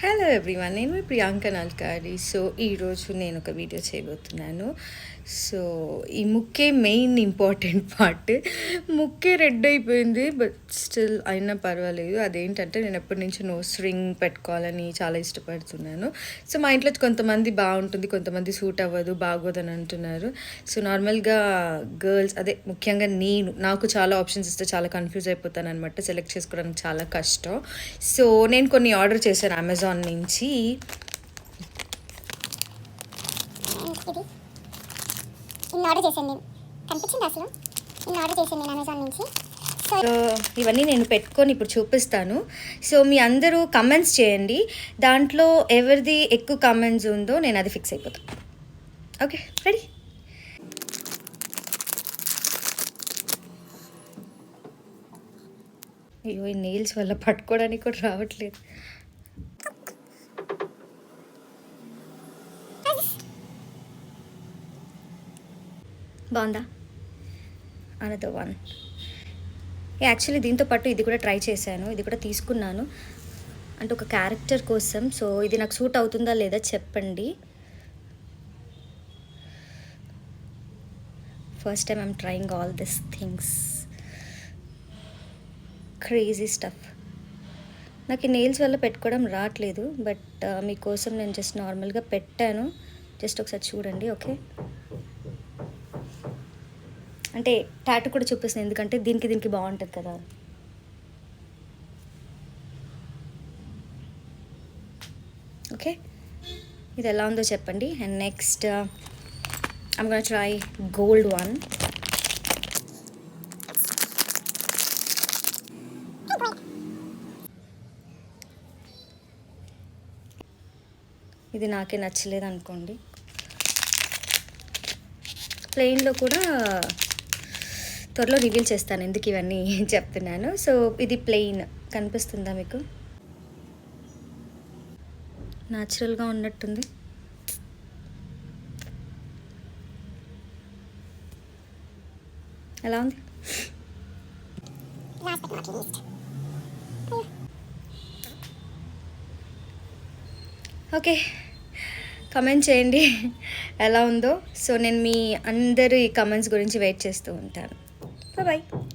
Hello everyone నేను Priyanka నల్కారి. So ఈరోజు నేను ఒక వీడియో చేయబోతున్నాను. సో ఈ ముక్కే మెయిన్ ఇంపార్టెంట్ పార్ట్ ముక్కే రెడ్ అయిపోయింది బట్ స్టిల్ అయినా పర్వాలేదు. అదేంటంటే నేను ఎప్పటి నుంచో నోస్ రింగ్ పెట్టుకోవాలని చాలా ఇష్టపడుతున్నాను. సో మా ఇంట్లో కొంతమంది బాగుంటుంది కొంతమంది సూట్ అవ్వదు బాగోదని అంటున్నారు. సో నార్మల్గా గర్ల్స్ అదే ముఖ్యంగా నేను నాకు చాలా ఆప్షన్స్ ఇస్తే చాలా కన్ఫ్యూజ్ అయిపోతాను అనమాట సెలెక్ట్ చేసుకోవడానికి చాలా కష్టం. సో నేను కొన్ని ఆర్డర్ చేశాను అమెజాన్ నుంచి ఇది. ఇన్ని ఆర్డర్ చేశాను నేను. కనిపించింది అసలు? ఇన్ని ఆర్డర్ చేశాను నేను అమెజాన్ నుంచి. సో ఇవన్నీ నేను పెట్టుకొని ఇప్పుడు చూపిస్తాను. సో మీ అందరూ కమెంట్స్ చేయండి. దాంట్లో ఎవరిది ఎక్కువ కమెంట్స్ ఉందో నేను అది ఫిక్స్ అయిపోతాను ఓకే రెడీ అయ్యో ఈ నెయిల్స్ వల్ల పట్టుకోవడానికి కూడా రావట్లేదు. బాగుందా? అనదర్ వన్ యాక్చువల్లీ దీంతో పాటు ఇది కూడా ట్రై చేశాను. ఇది కూడా తీసుకున్నాను. అంటే ఒక క్యారెక్టర్ కోసం. సో ఇది నాకు సూట్ అవుతుందా లేదా చెప్పండి. First time I'm trying all this things crazy stuff నాకు ఈ నెయిల్స్ వల్ల పెట్టుకోవడం రావట్లేదు. బట్ uh, మీకోసం నేను జస్ట్ నార్మల్గా పెట్టాను. జస్ట్ ఒకసారి చూడండి ఓకే అంటే టాటూ కూడా చూపిస్తుంది. ఎందుకంటే దీనికి దీనికి బాగుంటుంది కదా. ఓకే. ఇది ఎలా ఉందో చెప్పండి. And next I'm gonna try gold one ఇది నాకే నచ్చలేదు అనుకోండి. ప్లెయిన్లో కూడా త్వరలో రివీల్ చేస్తాను ఎందుకు ఇవన్నీ చెప్తున్నాను. సో ఇది ప్లెయిన్ కనిపిస్తుందా మీకు? న్యాచురల్గా ఉన్నట్టుంది. ఎలా ఉంది? ఓకే. కమెంట్ చేయండి. ఎలా ఉందో. సో నేను మీ అందరి కమెంట్స్ గురించి వెయిట్ చేస్తూ ఉంటాను. 拜拜。